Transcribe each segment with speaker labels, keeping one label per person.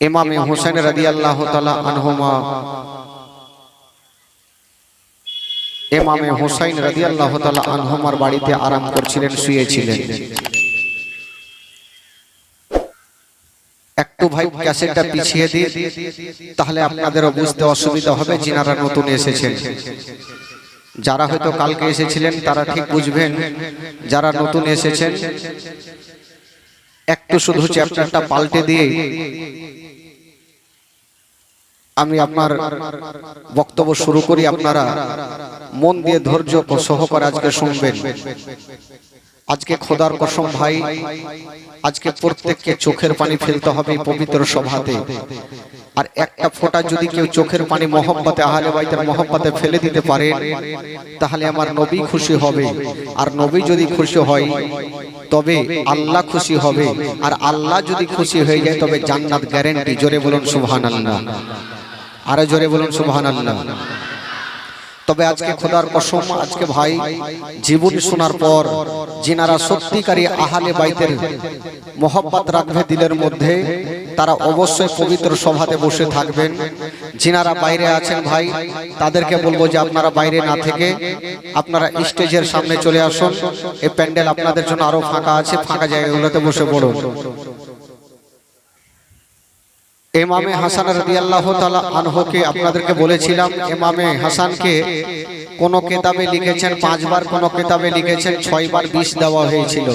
Speaker 1: ইমামে হোসেন রাদিয়াল্লাহু তাআলা আনহুমা। ইমামে হোসেন রাদিয়াল্লাহু তাআলা আনহুমার বাড়িতে আরাম করছিলেন, শুয়েছিলেন। একটু ভাই ক্যাসেটটা পিছিয়ে দিন, তাহলে আপনাদেরও বুঝতে অসুবিধা হবে, যিনারা নতুন এসেছেন। যারা হয়তো কালকে এসেছিলেন, তারা ঠিক বুঝবেন, যারা নতুন এসেছেন একটু শুধু চ্যাপ্টারটা পাল্টে দিয়ে আমি আপনার বক্তব্য শুরু করি আপনারা মন দিয়ে ধৈর্য সহকারে আজকে শুনবেন। আজকে খোদার কসম ভাই, আজকে প্রত্যেককে চোখের পানি ফেলতে হবে পবিত্র সভাতে। আর একটা ফোঁটা যদি কেউ চোখের পানি মহব্বতে, আহলে বাইতের মহব্বতে ফেলে দিতে পারে, তাহলে আমার নবী খুশি হবে। আর নবী যদি খুশি হয়, তবে আল্লাহ খুশি হবে। আর আল্লাহ যদি খুশি হয়ে যায়, তবে জান্নাত গ্যারেন্টি জোরে বলুন সুবহানাল্লাহ। আরও জোরে বলুন সুবহানাল্লাহ। তবে আজকে খোদার কসম আজকে ভাই জীবন শোনার পর যিনারা সত্যিকারী আহালে বাইতের মোহাব্বত রাখবে দিলের মধ্যে তারা অবশ্যই পবিত্র সভাতে বসে থাকবেন। যিনারা বাইরে আছেন ভাই তাদেরকে বলব যে আপনারা বাইরে না থেকে আপনারা স্টেজের সামনে চলে আসুন। এই প্যান্ডেল আপনাদের জন্য আরও ফাঁকা আছে ফাঁকা জায়গাগুলোতে বসে পড়ুন। এমামে হাসান রাদিয়াল্লাহু তাআলা আনহুকে আপনাদেরকে বলেছিলাম এমামে হাসানকে কোন কিতাবে লিখেছেন পাঁচবার কোন কিতাবে লিখেছেন ছয়বার বিষ দেওয়া হয়েছিল।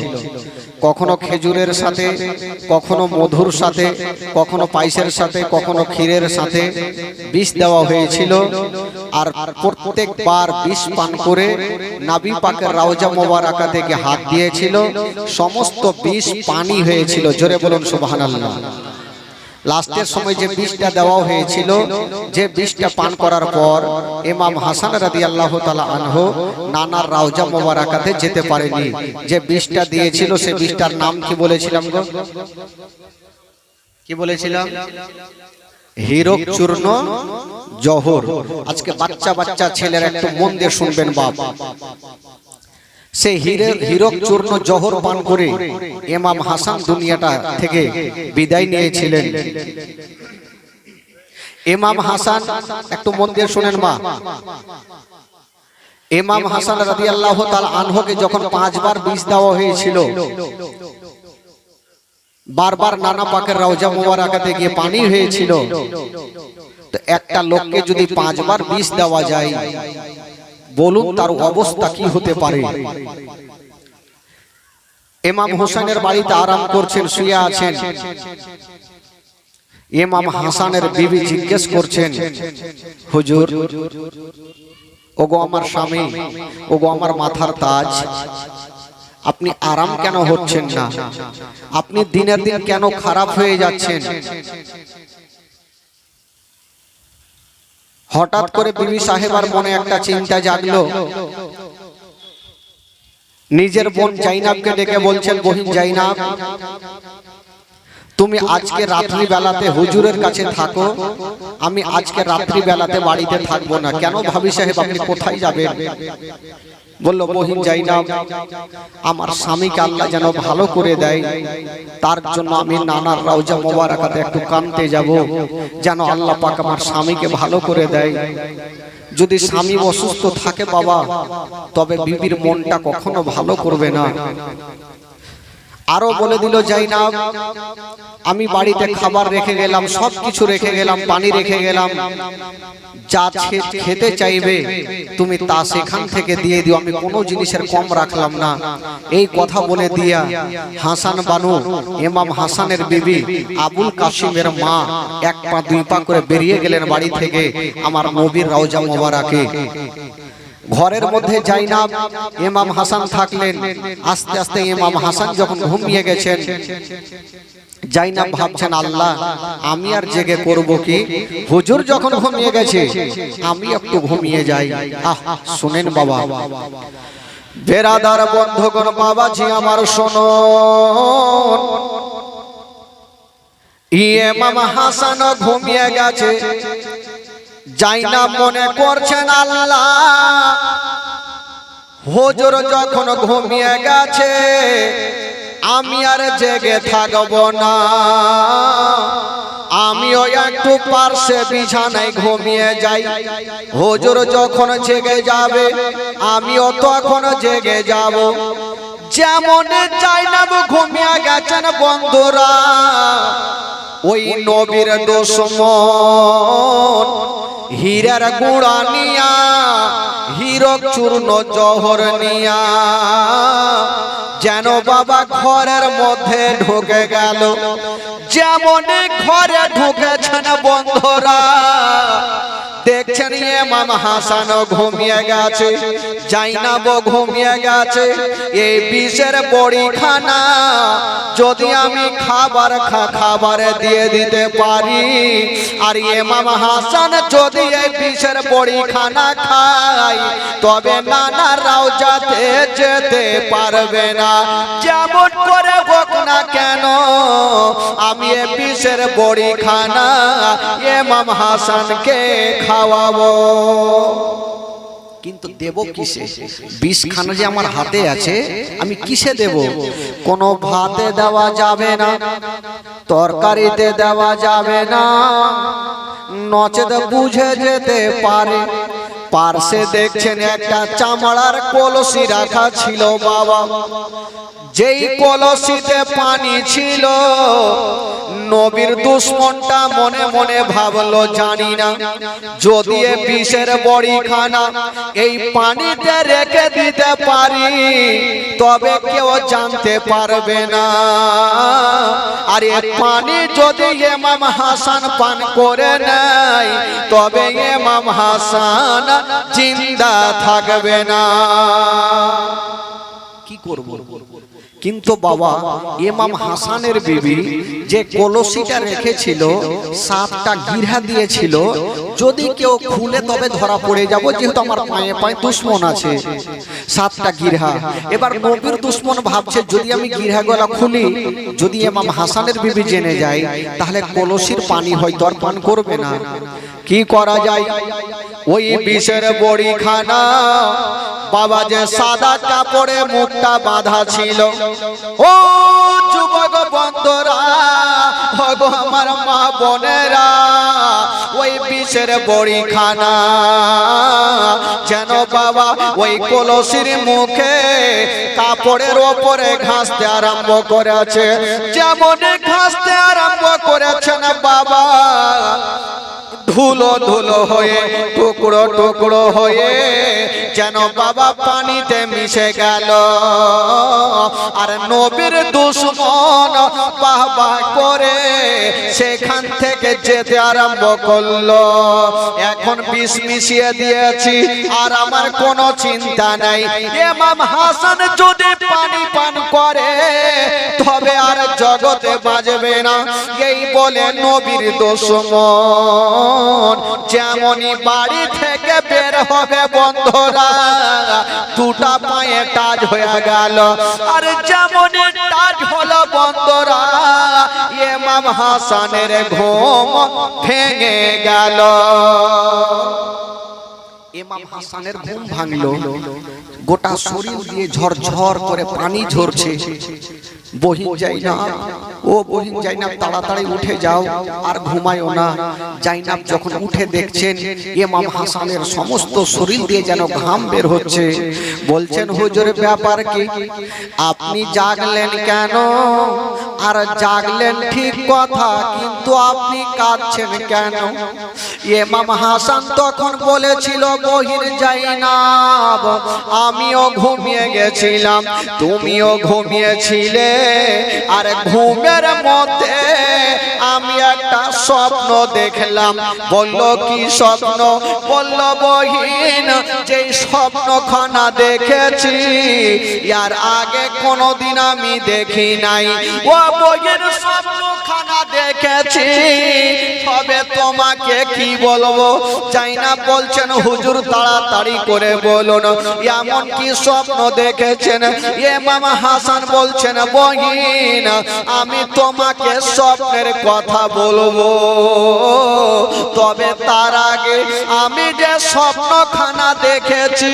Speaker 1: কখনো খেজুরের সাথে কখনো মধুর সাথে কখনো পাইসের সাথে কখনো ক্ষীরের সাথে বিষ দেওয়া হয়েছিল। আর প্রত্যেকবার বিষ পান করে নাবি পাকের রাউজা মোবারাকা থেকে হাত দিয়েছিল। সমস্ত বিষ পানি হয়েছিল। জোরে বলুন সুবহানাল্লাহ। লাস্টের সময় যে বিষটা দেওয়া হয়েছিল যে বিষটা পান করার পর ইমাম হাসান রাদি আল্লাহ তালা আনহু নানার রাউজা মোবারাকাতে যেতে পারেনি। যে বিষটা দিয়েছিল সে বিষটার নাম কি বলেছিলাম গো? কি বলেছিলাম? হীরক চূর্ণ জহর। আজকে বাচ্চা বাচ্চা ছেলের একটু মন দিয়ে শুনবেন বাপ। সেই হিরে হীরক চূর্ণ জহর পান করে ইমাম হাসান দুনিয়াটা থেকে বিদায় নিয়েছিলেন। ইমাম হাসান একটু মন দিয়ে শুনেন মা। ইমাম হাসান রাদিয়াল্লাহু তাআলা আনহুকে যখন পাঁচবার বিষ দেওয়া হয়েছিল। বারবার নানা পাকের রওজা মোবারকাতে গিয়ে পানি হয়েছিল। তো একটা লোককে যদি পাঁচবার বিষ দেওয়া যায় বলুন তার অবস্থা কি হতে পারে? এমাম হোসেনের বাড়িতে আরাম করছেন শুয়ে আছেন। এমাম হাসানের বিবি জিজ্ঞেস করছেন হুজুর ওগো আমার স্বামী ওগো আমার মাথার তাজ আপনি আরাম কেন হচ্ছেন না? আপনি দিনের দিন কেন খারাপ হয়ে যাচ্ছেন? হঠাৎ করে বিবি সাহেবার মনে একটা চিন্তা জাগলো। নিজের বোন জাইনাবকে ডেকে বলছেন বহিন জাইনাব তুমি আজকে রাত্রি বেলাতে হুজুরের কাছে থাকো। আমি আজকে রাত্রি বেলাতে বাড়িতে থাকব না। কেন ভাবি সাহেব আপনি কোথায় যাবেন? বলল, বহিন না। আমার স্বামীকে আল্লাহ যেন ভালো করে দেয়, তার জন্য আমি নানার রাউজা মোবারকাতে একটু কানতে যাব, যেন আল্লাহ পাক আমার স্বামীকে ভালো করে দেয়। যদি স্বামী অসুস্থ থাকে বাবা, তবে বিবির মনটা কখনো ভালো করবে না। আরও বলে দিল যাই না আমি বাড়িতে খাবার রেখে গেলাম সব কিছু রেখে গেলাম পানি রেখে গেলাম। যা খেতে চাইবে তুমি তা সেখান থেকে দিয়ে দিও আমি কোনো জিনিসের কম রাখলাম না। এই কথা বলে দিয়া হাসান বানু এমাম হাসানের বিবি আবুল কাসিমের মা এক পা দুই পা করে বেরিয়ে গেলেন বাড়ি থেকে আমার নবীর রওজা মোবারকে। ঘরের মধ্যে জাইনাব ইমাম হাসান থাকলেন আস্তে আস্তে ইমাম হাসান যখন ঘুমিয়ে গেছেন জাইনাব ভাবছেন আল্লাহ আমি আর জেগে করব কি? হুজুর যখন ঘুমিয়ে গেছে আমি একটু ঘুমিয়ে যাই। আহ শুনেন বাবা। বেরাদার বন্ধগণ বাবাজি আমার শোনো। ইমাম হাসান ঘুমিয়ে গেছে। যাই না মনে করছেন আল্লাহ। হুজুর যখন ঘুমিয়ে গেছে আমি আর জেগে থাকব না। আমি আমিও একটু পার্শ্বে বিছানায় ঘুমিয়ে যাই। হুজুর যখন জেগে যাবে আমিও তখন জেগে যাব। যেমন চাই না ঘুমিয়ে গেছেন বন্ধুরা ওই নবীর দুশ্মন। হীরার গুড়া নিয়া, হীরক চূর্ণ জহর নিয়া। যেন বাবা ঘরের মধ্যে ঢুকে গেল। যেমন ঘরে ঢুকেছেন বন্ধুরা দেখছেন হাসান ঘুমিয়ে গেছে ঘুমিয়ে গেছে। এই বিষের যদি আমি খাবার খা, খাবারে দিয়ে দিতে পারি, আর ইমাম হাসান যদি এই বিষের বড়ি খানা খাই তবে নানা রাও যেতে পারবে না। যেমন করে হোক না কেন, আমি এ বিষের বড়ি খানা ইমাম হাসানকে খাওয়াবো। কিন্তু দেব কিসে? বিষ খানা যে আমার হাতে আছে, আমি কিসে দেব? কোনো ভাতে দেওয়া যাবে না, তরকারিতে দেওয়া যাবে না, নচেত বুঝে যেতে পারে। পার্শ্বে দেখছেন একটা চামড়ার কলসি রাখা ছিল বাবা। যেই কলসিতে পানি ছিল, নবীর দুশ্মনটা মনে মনে ভাবলো, জানি না, যদি বিষের বড়ি খানা এই পানিতে রেখে দিতে পারি, তবে কেউ জানতে পারবে না। আর এ পানি যদি এমাম হাসান পান করে নেয়, তবে এমাম হাসান জিন্দা থাকবে না। কি করব? কিন্তু বাবা, ইমাম হাসানের বিবি যে কলসিটা রেখেছিল সাতটা গিরহা দিয়েছিল, যদি কেউ খুলে তবে ধরা পড়ে যাব, যেহেতু আমার পায়ে পায়ে দুশ্মন আছে। সাতটা গিরহা এবার নবীর দুশ্মন ভাবছে, যদি আমি গিরহা গলা খুলি, যদি ইমাম হাসানের বিবি জেনে যায়, তাহলে কলসির পানি হয়তো আর পান করবে না। কি করা যায়? ওই বিষের বড়ি খানা বাবা যে সাদা কাপড়ে মুখটা বাঁধা ছিল। ও যুবক বন্ধরা আমার মা বোনেরা, ওই বিষের বড়ি খানা যেন বাবা ওই কলসির মুখে কাপড়ের ওপরে ঘাসতে আরম্ভ করেছে। যেমন ঘাসতে আরম্ভ করেছেন বাবা। ধুলো ধুলো হয়ে, টুকরো টুকরো হয়ে যেন বাবা পানিতে মিশে গেল। আর নবীর দুশ্মন বাবা করে সেখান থেকে যেতে আরম্ভ করল। এখন বিষ মিশিয়ে দিয়েছি, আর আমার কোনো চিন্তা নাই। এমাম হাসান যদি পানি পান করে, তবে আর জগতে বাজবে না। এই বলে নবীর দুশ্মন। যেমনই বাড়ি থেকে বের হবে বন্ধরা, দুটা পায়ে টাচ হয়ে গেল। আর যেমন টাচ হলো বন্ধরা এমাম হাসানের ঘুম ভেঙে গেল। ইমাম হাসানের ঘুম ভাঙলো। গোটা শরীর দিয়ে ঝরঝর করে পানি ঝরছে। বহিন যাই না। ও বহিন না তাড়াতাড়ি উঠে যাও আর ঘুমায়ও না। জাইনাব যখন উঠে দেখছেন ইমাম হাসানের সমস্ত শরীর দিয়ে যেন ঘাম বের হচ্ছে। বলছেন হুজুর ব্যাপার কি? আপনি জাগলেন কেন? আর জাগলেন ঠিক কথা কিন্তু আপনি কাঁদছেন কেন? ইমাম হাসান তখন বলেছিল বহিন জাইনাব আমিও ঘুমিয়ে গেছিলাম, তুমিও ঘুমিয়েছিলে। আর ঘুমের মধ্যে আমি একটা স্বপ্ন দেখলাম। বলল, কি স্বপ্ন? বলল, বহিন যে স্বপ্নখানা দেখেছি, ইয়ার আগে কোনোদিন আমি দেখি নাই। ও বহিন স্বপ্নখানা দেখেছি তোমাকে কি বলব? চাই না বলছেন, হুজুর, তাড়াতাড়ি করে বলুন। এমন কি স্বপ্ন দেখেছেন? এ মামা হাসান বলছেন বহিন আমি তোমাকে স্বপ্নের কথা বলব। তবে তার আগে আমি যে স্বপ্নখানা দেখেছি,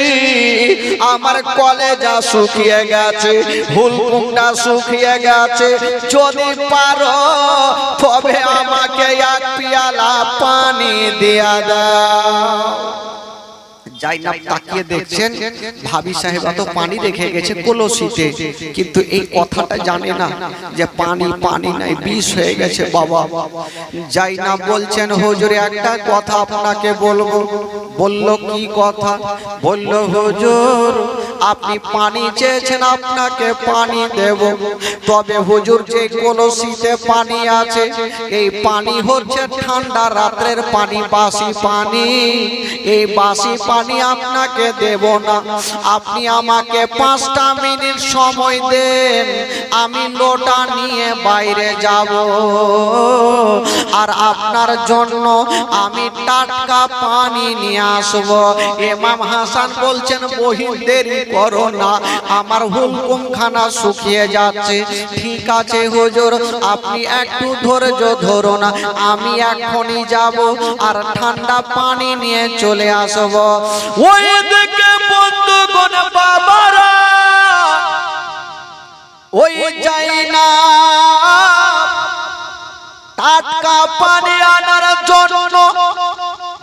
Speaker 1: আমার কলেজা শুকিয়ে গেছে হুলকুমটা শুকিয়ে গেছে। যদি পারো, তবে আমাকে এক পিয়ালা পানি দিয়া দাও। জাইনাব তাকিয়ে দেখছেন ভাবি সাহেব এত পানি রেখে গেছে কলসিতে। কিন্তু এই কথাটা জানে না যে পানি পানি নাই বিষ হয়ে গেছে বাবা। জাইনাব বলছেন হুজুর একটা কথা আপনাকে বলব। বলল কি কথা? বলল হুজুর আপনি পানি চেয়েছেন আপনাকে পানি দেব। তবে হুজুর যে কলসিতে পানি আছে এই পানি হচ্ছে ঠান্ডা রাত্রের পানি বাসি পানি। এই বাসি পানি আপনাকে দেব না। আপনি আমাকে পাঁচটা মিনিট সময় দেন। আমি লোটা নিয়ে বাইরে যাব। আর আপনার জন্য আমি টাটকা পানি নিয়ে আসব। এমাম হাসান বলছেন বহিন দেরি করো না। আমার হুকুম খানা শুকিয়ে যাচ্ছে। ঠিক আছে হুজুর, আপনি একটু ধৈর্য না। আমি এখনই যাব আর ঠান্ডা পানি নিয়ে চলে আসব। ওই দিকে বন্ধুগণ ওই যাই না। টাটকা পানি আনার জন্য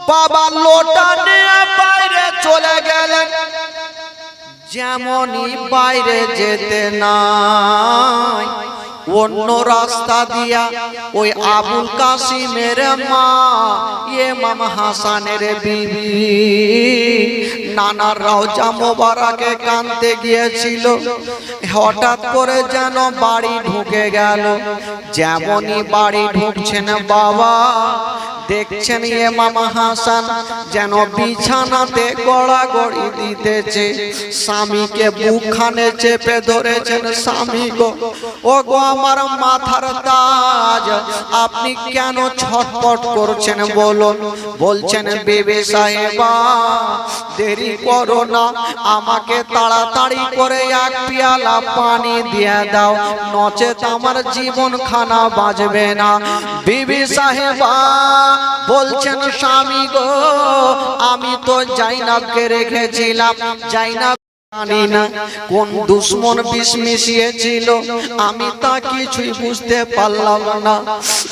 Speaker 1: বাবা লোটা নিয়ে বাইরে চলে গেলেন। যেমনই বাইরে যেতে নাই অন্য রাস্তা দিয়া ওই আবুল কাসিমের মা, ইমাম হাসানের বিবি। নানার রওজা মোবারকে কানতে গিয়েছিল। হঠাৎ করে যেন বাড়ি ঢুকে গেল। যেমনই বাড়ি ঢুকছেন বাবা দেখছেন ইমাম হাসান যেন বিছানাতে গড়াগড়ি দিতেছে। স্বামীকে বুকখানে চেপে ধরেছেন, স্বামী গো ও গো আমার মাথার তাজ, আপনি কেন ছটপট করছেন বলুন? বলছেন, বেবে সাহেবা, দেরি করো না, আমাকে তাড়াতাড়ি করে এক পিয়ালা পানি দিয়ে দাও, নচেত আমার জীবন খানা বাঁচবে না। বিবি সাহেবা বলছেন স্বামী গো আমি তো জাইনাবকে রেখেছিলাম। জাইনাব কোন দুশ্মন বিষ মিশিয়েছিল। আমি তা কিছুই বুঝতে পারলাম না।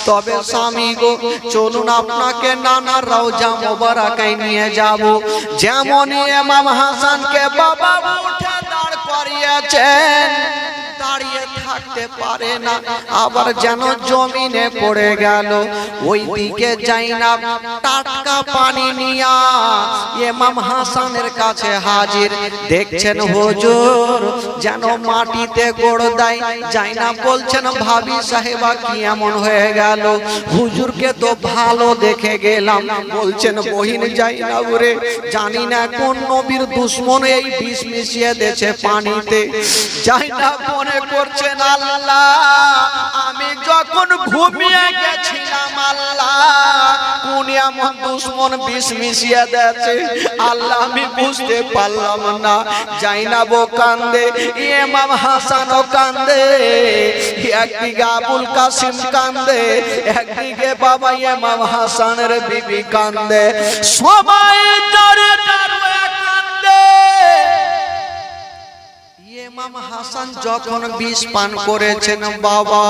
Speaker 1: তবে স্বামী গো, চলুন আপনাকে নানা নিয়ে যাব। হাসানকে বাবা উঠে দাঁড় আবার যেন পড়ে গেল। ওই যাই না টাটকা পানি নিয়া এমাম হাসানের কাছে হাজির। দেখছেন হুজুর যেন মাটিতে গোড় দেয়। যাই না বলছেন ভাবি সাহেবা কি এমন হয়ে গেল? হুজুরকে তো ভালো দেখে গেলাম। বলছেন বহিন যাই না রে জানি না কোন নবীর দুশ্মন এই বিষ মিশিয়ে দেছে পানিতে। যাই না মনে করছেন আল্লাহ আমি যখন ঘুমিয়ে গেছিলাম আল্লাহ কোন এমন বিষ মিশিয়ে দেছে আল্লাহ, আমি বুঝতে পারলাম না। যাই না বো কান্দে, ইমাম হাসান ও কান্দে, একদিকে আবুল কাসিম কান্দে, একদিকে বাবা ইমাম হাসানের বিবি কান্দে। সবাই দাঁড়িয়ে ইমাম হাসান যখন বিষ পান করেছেন, বাবা,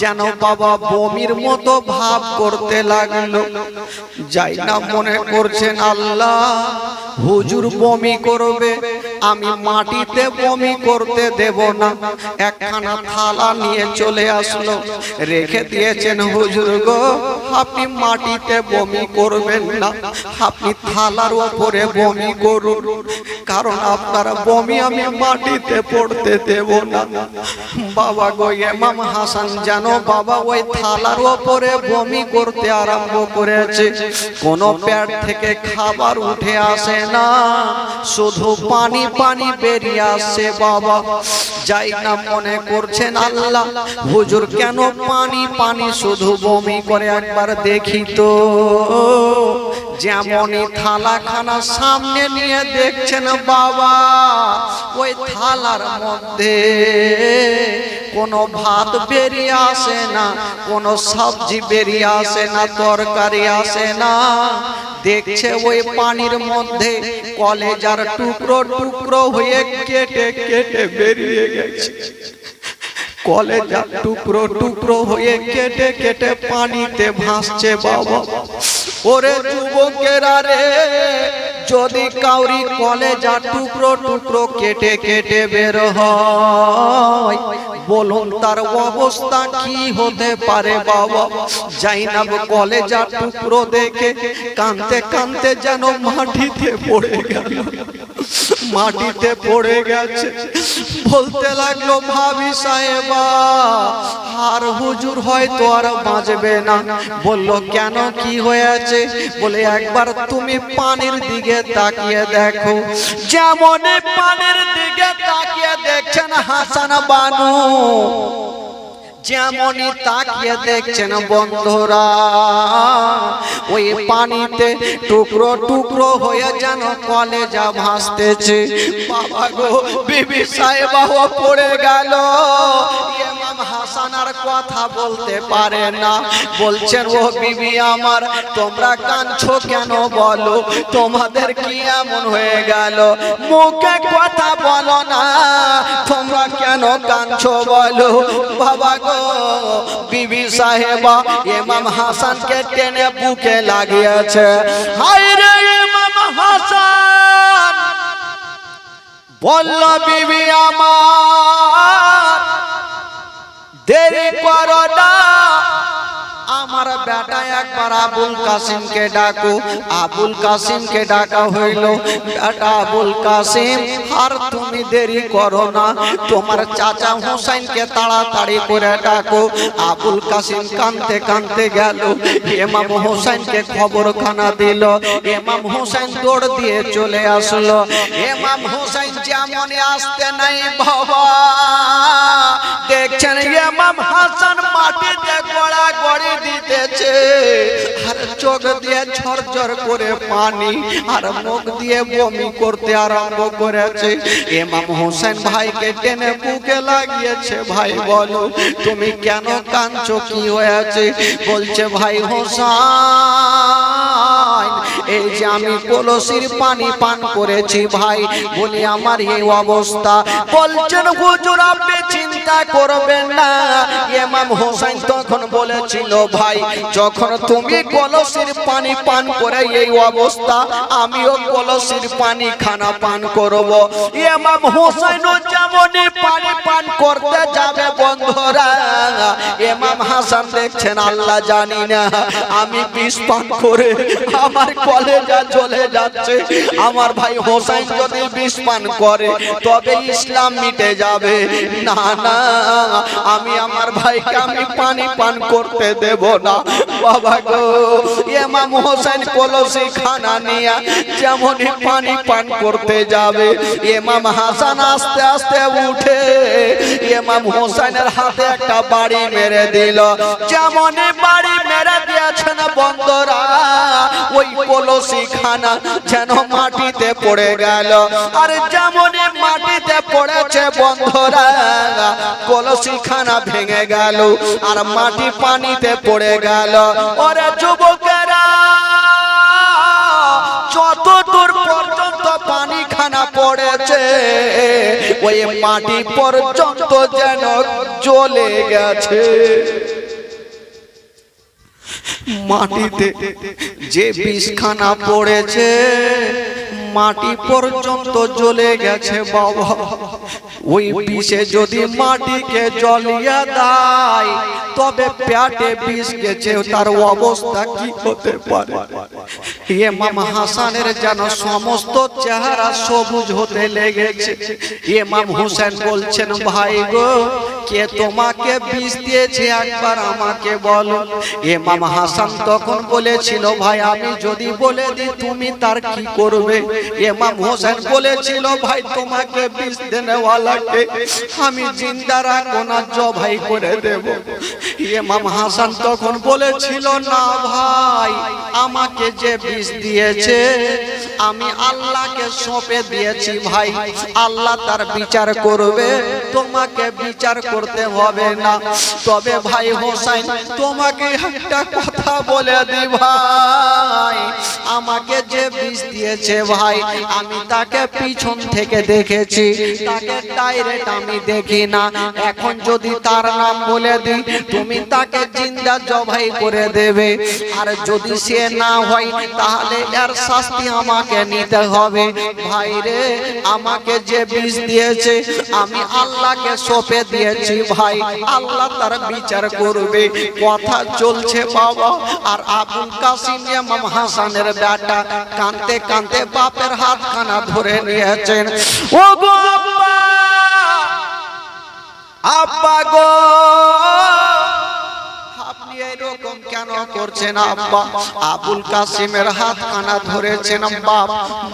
Speaker 1: যেন বাবা বমির মতো ভাব করতে লাগল। যাই না মনে করছেন আল্লাহ, হুজুর বমি করবে। আমি মাটিতে বমি করতে দেব না। একখানা থালা নিয়ে চলে আসলো। রেখে দিয়েছেন হুজুর গো, আপনি মাটিতে বমি করবেন না। আপনি থালার ওপরে বমি করুন, কারণ আপনার বমি আমি মাটিতে পড়তে দেব না। বাবা গো এমাম হাসান জানো, বাবা ওই থালার ওপরে বমি করতে আরম্ভ করেছে। কোন পেট থেকে খাবার উঠে আসে না, শুধু পানি পানি বেরিয়ে আসছে, বাবা। যাই না মনে করছেন আল্লাহ, হুজুর কেন পানি পানি শুধু বমি করে একবার দেখি তো। যেমনই থালাখানা সামনে নিয়ে দেখছেন বাবা, ওই থালার মধ্যে কোনো ভাত বেরিয়ে আসে না, কোনো সবজি বেরিয়ে আসে না, তরকারি আসে না। দেখছে ওই পানির মধ্যে কলেজার টুকরো টুকরো হয়ে কেটে কেটে বেরিয়ে গেছে। কলেজার টুকরো টুকরো হয়ে কেটে কেটে পানিতে ভাসছে বাবা। ওরে যুবকেরা রে যদি কাউরি কলেজা টুকরো টুকরো কেটে কেটে বের হয়, বলুন তার অবস্থা কি হতে পারে বাবা? জাইনাব কলেজা টুকরো দেখে কানতে কানতে যেন মাটিতে পড়ে গেল। মাটিতে পড়ে গেছে। বলতে লাগল, ভাবি সাহেবা আর হুজুর হয়তো আর বাঁচবে না। বলল, কেন? কি হয়েছে? বলে, একবার তুমি পানির দিকে তাকিয়ে দেখো। যেমন পানির দিকে তাকিয়ে দেখছেন হাসান বানু, যেমনই তাকিয়ে দেখছেন বন্ধুরা, ওই পানিতে টুকরো টুকরো হয়ে যেন কলেজা ভাসতেছে। বাবা গো, বিবি সাহেবাও পড়ে গেল। হাসান আর কথা বলতে পারে না। বলছেন, ও বিবি আমার, তোমরা কাঁদছো কেন বলো? তোমাদের কি এমন হয়ে গেল? মুখে কথা বলো না। তোমরা কেন কাঁদছো বলো? বাবা গো, বিবি সাহেবা, ইমাম হাসানকে টেনে বুকে লাগিয়েছে। হায় রে ইমাম হাসান, বলল, বিবি আমার দেরি করো না। আমার বেটা একবার আবুল কাসিমকে ডাকো। আবুল কাসিমকে ডাকা হইল। বেটা আবুল কাসিম আর তুমি দেরি করো না। তোমার চাচা হুসাইনকে তাড়াতাড়ি করে ডাকো। আবুল কাসিম কানতে কানতে গেল। এমাম হুসাইনকে খবরখানা দিল। এমাম হুসাইন দৌড় দিয়ে চলে আসলো। এমাম হুসাইন যেমন আসতে নাই বাবা। দেখছেন এমাম হাসান মাটিতে গড়া গড়ি দিতেছে। আর চোখ দিয়ে ঝরঝর করে পানি আর মুখ দিয়ে বমি করতে আরম্ভ করেছে। এমাম হোসেন ভাইকে টেনে বুকে লাগিয়েছে। ভাই, বলো, তুমি কেন কাঁদছো? কি হয়েছে? বলছে, ভাই, হোসেন। এই যে আমি কলসির পানি পান করেছি ভাই, বলি আমার এই অবস্থা। বলছেন, হুজুর, আপনি চিন্তা করবেন না। ইমাম হোসেন তখন বলেছিল, ভাই, যখন তুমি কলসির পানি পান করে এই অবস্থা, আমিও কলসির পানি খানা পান করব। ইমাম হোসেন যেমনই পানি পান করতে যাবে বন্ধুরা। ইমাম হাসান দেখছেন, আল্লাহ জানি না, আমি বিষ পান করে আমার কলেজা চলে যাচ্ছে। আমার ভাই হোসেন যদি বিষ পান করে, তবে ইসলাম মিটে যাবে। না না, আমি আমার ভাইকে আমি পানি পান করতে দেব না। বাবা গো, ইমাম হোসেন কলসি খানা নিয়ে যেমনই পানি পান করতে যাবে, ইমাম হাসান আস্তে আস্তে উঠে, ইমাম হোসেনের হাতে একটা বাড়ি মেরে দিল। যেমনই বাড়ি মেরে দিয়েছেন বন্ধরা, ওই কলসি খানা যেন মাটিতে পড়ে গেল। আর যেমনই মাটিতে পড়েছে বন্ধরা কলসি খানা ভেঙে গেল আর মাটি পানিতে পড়ে গেল। ওরে যুবকেরা যত দূর পর্যন্ত পানি খানা পড়েছে, ওই মাটি পর্যন্ত যেন জ্বলে গেছে। মাটিতে যে বিষখানা পড়েছে মাটি পর্যন্ত জ্বলে গেছে বাবা। ওই বিষে যদি মাটিকে জ্বলিয়া দেয় তবে পেটে বিষ গেছে, তার অবস্থা কি হতে পারে? ইমাম হাসানের যেন সমস্ত চেহারা সবুজ হতে লেগেছে। ইমাম হোসেন বলছেন, ভাই গো, কে তোমাকে বিষ দিয়েছে একবার আমাকে বলো। ইমাম হাসান তখন বলেছিল, ভাই, আমি যদি বলে দিই, তুমি তার কি করবে? ইমাম হোসেন বলেছিল, ভাই, তোমাকে বিষ দেনেওয়ালাকে আমি জিন্দা রাখব জবাই করে দেব। ইমাম হাসান তখন বলেছিল না ভাই আমাকে যে বিষ দিয়েছে আমি আল্লাহকে সঁপে দিয়েছি ভাই। আল্লাহ তার বিচার করবে। তোমাকে বিচার করতে হবে না। তবে ভাই হোসাইন তোমাকে একটা কথা বলে দি ভাই। আমাকে যে বিষ দিয়েছে ভাই আমি তাকে পিছন থেকে দেখেছি। তাকে ডাইরেক্ট আমি দেখি না। এখন যদি তার নাম বলে দিই তুমি তাকে জিন্দা জবাই করে দেবে। আর যদি সে না হয়, তাহলে এর শাস্তি আমাকে নিতে হবে। ভাই রে, আমাকে যে বিষ দিয়েছে, আমি আল্লাহকে সঁপে দিয়েছি ভাই। আল্লাহ তার বিচার করবে। কথা চলছে বাবা। আর আবুল কাসিম ইমাম হাসানের বেটা, কানতে কানতে বাপের হাত খানা ধরে নিয়েছেন। ও আব্বা! আব্বা গো! কেন করছেন আব্বা? আবুল কাসিমের হাত কানা ধরেছেন বাপ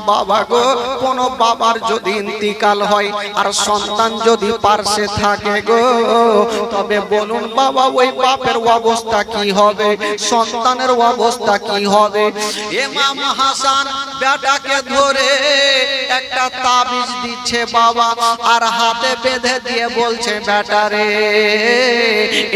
Speaker 1: বাবা গো, কোন বাবার যদি ইন্তিকাল হয় আর সন্তান যদি পার্শ্বে থাকে গো, তবে বলুন বাবা, ওই বাপের অবস্থা কি হবে? সন্তানের অবস্থা কি হবে? এমাম হাসান বেটাকে ধরে একটা তাবিজ দিচ্ছে বাবা আর হাতে বেঁধে দিয়ে বলছে বেটারে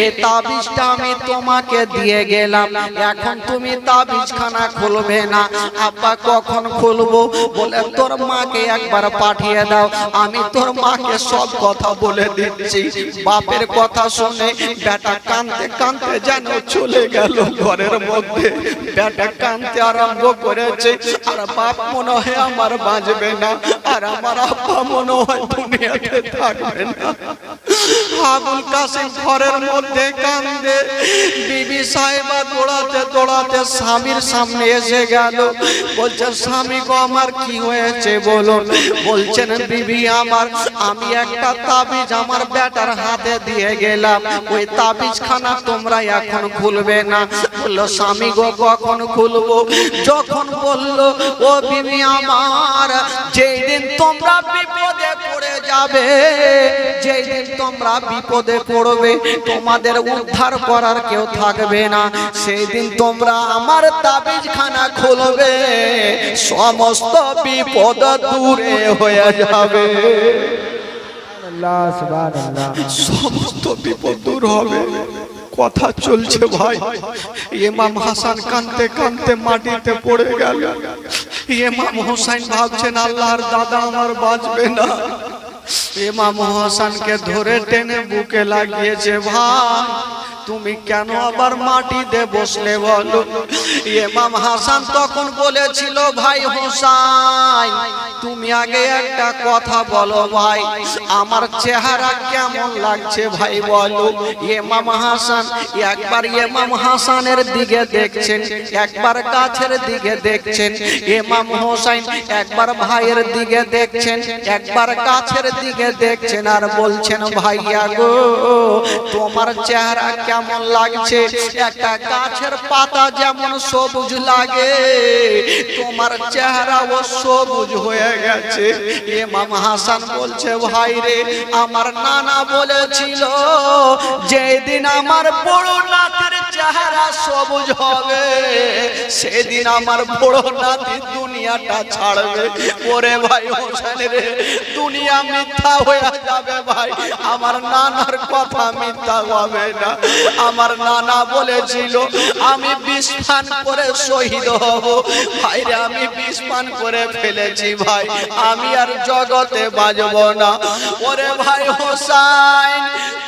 Speaker 1: এ তাবিজটা আমি তোমাকে দিয়ে গেলাম এখন তুমি তাবিজ খানা খুলবে না। আব্বা, কখন খুলবো? বলে, তোর মাকে একবার পাঠিয়ে দাও। আমি তোর মাকে সব কথা বলে দিচ্ছি। বাপের কথা শুনে বেটা কানতে কানতে যেন চলে গেল ঘরের মধ্যে। বেটা কানতে আরম্ভ করেছে। আর বাপ মনে হয় আমার বাঁচবে না। আর আমার আব্বা মনে হয় দুনিয়াতে থাকবে না। আবুল কাসিম ঘরের মধ্যে কান্দে। বিবি সাহেবা দৌড়াতে দৌড়াতে স্বামীর সামনে এসে গেল। বলছে, স্বামী গো, আমার কি হয়েছে বলুন বলছেন, বিবি আমার, আমি একটা তাবিজ আমার ব্যাটার হাতে দিয়ে গেলাম। ওই তাবিজ খানা তোমরা এখন খুলবে না। বলল, স্বামী গো, কখন খুলবো? যখন বলল, ও বিবি আমার, যেই দিন তোমরা বিপদে যাবে। যেই দিন তোমরা বিপদে পড়বে, তোমাদের উদ্ধার করার কেউ থাকবে না। সেই দিন তোমরা আমার তাবিজ খানা খুলবে। সমস্ত বিপদ দূরে হয়ে যাবে। সমস্ত বিপদ দূর হবে। কথা চলছে ভাই। ইমাম হাসান কানতে কানতে মাটিতে পড়ে গেল। ইমাম হোসেন ভাবছেন, আল্লাহর দাদা আমার বাঁচবে না। ইমাম হাসানকে ধরে টেনে বুকে লাগিয়েছে ভাই। তুমি কেন আবার মাটিতে বসলে বলো? ইমাম হাসান তখন বলেছিল, ভাই হোসাইন, তুমি আগে একটা কথা বলো ভাই, আমার চেহারা কেমন লাগছে ভাই বলো? ইমাম হাসান একবার ইমাম হাসানের দিকে দেখছেন, একবার কাছের দিকে দেখছেন। ইমাম হোসাইন একবার ভাইয়ের দিকে দেখছেন, একবার কাছের দিকে দেখছেন আর বলছেন, ভাইয়া গো, তোমার চেহারা কেমন লাগছে? একটা গাছের পাতা যেমন সবুজ লাগে, তোমার চেহারাও সবুজ হয়ে গেছে। ইমাম হাসান বলছে, ভাই রে, আমার নানা বলেছিল, যেদিন আমার বড় নাতির চেহারা সবুজ হবে, সেদিন আমার বড় নাতি দুনিয়াটা ছাড়বে। ওরে ভাই হোসেন রে, দুনিয়া মিথ্যা হয়ে যাবে ভাই। আমার নানার কথা মিথ্যা হবে না। আমার নানা বলেছিল, আমি বিষ করে শহীদ হব। ভাইরে, আমি বিষ করে ফেলেছি ভাই। আমি আর জগতে বাজব না। ওরে ভাই হোসাইন,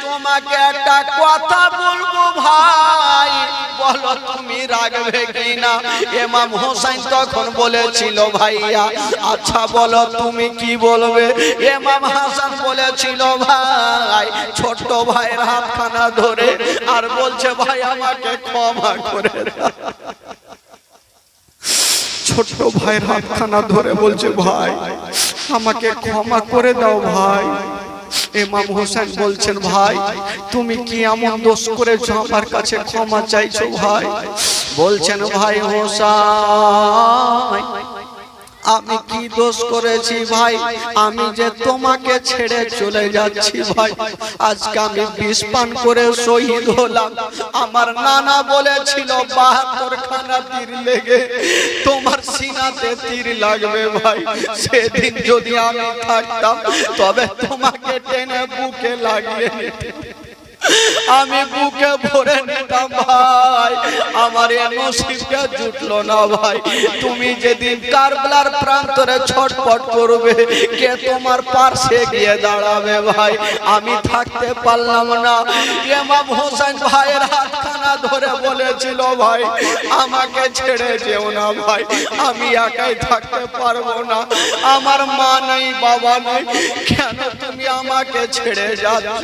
Speaker 1: তোমাকে একটা কথা বলব ভাই। বলো, তুমি রাখবে কিনা? এমাম হোসাইন তখন বলেছিল, ভাইয়া আচ্ছা বলো, তুমি কি বলবে? এমাম হাসান বলেছিল, ভাই, ছোট্ট ভাইয়ের হাতখানা ধরে আর বলছে, ভাই, আমাকে ক্ষমা করে। ছোট্ট ভাইয়ের হাতখানা ধরে বলছে, ভাই, আমাকে ক্ষমা করে দাও, ভাই ইমাম হোসেন বলছেন, ভাই, তুমি কি এমন দোষ করেছ আমার কাছে ক্ষমা চাইছো, ভাই বলছেন, ভাই হোসাই আমি কি দোষ করেছি ভাই? আমি যে তোমাকে ছেড়ে চলে যাচ্ছি ভাই। আজকে আমি বিষ করে শহীদ হলাম। আমার নানা বলেছিল তীর লেগে তোমার সিনাতে তীর লাগবে ভাই। সেদিন যদি আমি থাকতাম, তবে তোমাকে টেনে বুকে নিতাম। আমি বুকে ভরে নিতাম ভাই। আমার নসিবটা জুটলো না ভাই। তুমি যেদিন কারবালার প্রান্তরে ছটপট করবে, কে তোমার পার্শ্বে গিয়ে দাঁড়াবে ভাই? আমি থাকতে পারলাম না। ইমাম হোসেন ভাইয়ের হাতখানা ধরে বলেছিল ভাই, আমাকে ছেড়ে যেও না ভাই। আমি একাই থাকতে পারব না। আমার মা নেই, বাবা নেই। কেন তুমি আমাকে ছেড়ে যাচ্ছ।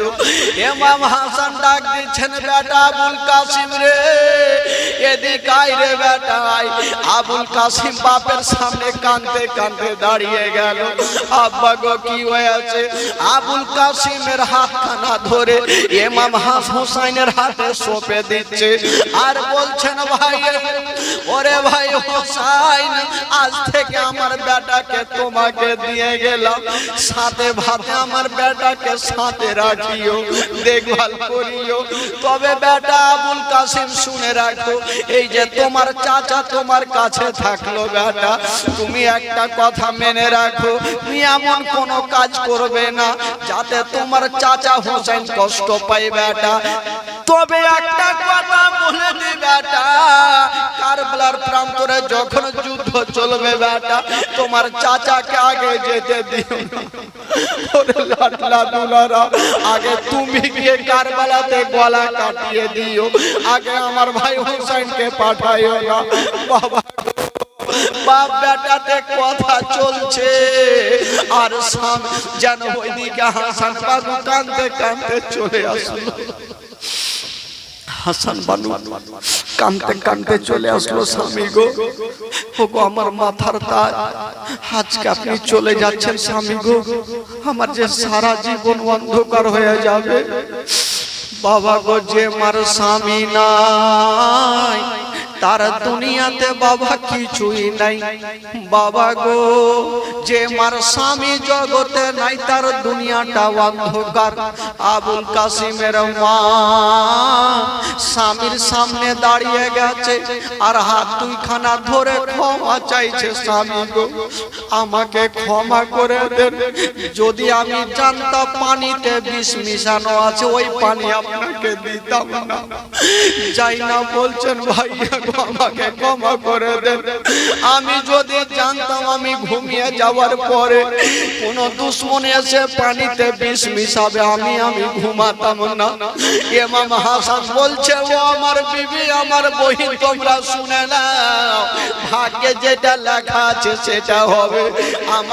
Speaker 1: এমাম হাসান ডাক দিচ্ছেন, বেটা আবুল কাসিম রে, এদিক আয় আবুল কাসিম বাপের সামনে কাঁদতে কাঁদতে দাঁড়িয়ে গেল। আব্বা গো, কি হয়েছে? আবুল কাসিমের হাতখানা ধরে এমাম হাস হোসাইনের হাতে সঁপে দিচ্ছে। আর বলছেন, ভাই, ওরে ভাই হোসাইন, আজ থেকে আমার বেটাকে তোমাকে দিয়ে গেলাম। সাথে ভাতে আমার বেটাকে সাথে রাখিও, দেখভাল করিও। তবে বেটা আবুল কাসিম শুনে রাখো, এই যে তোমার চাচা তোমার কাছে থাকল বেটা, তুমি একটা কথা মেনে রাখো, তুমি এমন কোনো কাজ করবে না, যাতে তোমার চাচা হোসেন কষ্ট পায় বেটা। তবে একটা কথা বলে দি বেটা কারবালার প্রান্তরে যখন যুদ্ধ চলবে বেটা, তোমার চাচাকে আগে যেতে দিও আগে তুমি গিয়ে কারবালাতে গলা কাটিয়ে দিও। আগে আমার ভাই হোসেনকে পাঠাইও না। বাবা বাপ বেটাতে কথা চলছে। আর সাম যেন ওইদিকে হাসান চলে আসলো। হাসান বানু, কানতে কানতে চলে আসলো স্বামী গো। ওগো, আমার মাথার তার আজকে আপনি চলে যাচ্ছেন স্বামী গো। আমার যে সারা জীবন অন্ধকার হয়ে যাবে। বাবা গো, যে আমার স্বামী নাই তার দুনিয়াতে বাবা কিছুই নাই। বাবা গো, যে মার স্বামী জগতে নাই, তার দুনিয়াটা অন্ধকার। আবুল কাসিমের মা স্বামীর সামনে দাঁড়িয়ে গেছে আর হাত দুইখানা ধরে ক্ষমা চাইছে স্বামী গো। আমাকে ক্ষমা করে দেন। যদি আমি জানতাম পানিতে বিষ মিশানো আছে, ওই পানি আপনাকে দিতাম না। যাই না বলছেন ভাইয়া আমাকে ক্ষমা করে দেন। আমি যদি জানতাম আমি ঘুমিয়ে যাওয়ার পরে কোন দুশ্মন এসে পানিতে বিষ মিশাবে, আমি আমি ঘুমাতাম না। এমাম হাসান বলছে, ও আমার বিবি, আমার বহিন তোমরা শুনে নাও। ভাগ্যে যেটা লেখা আছে সেটা হবে। আমার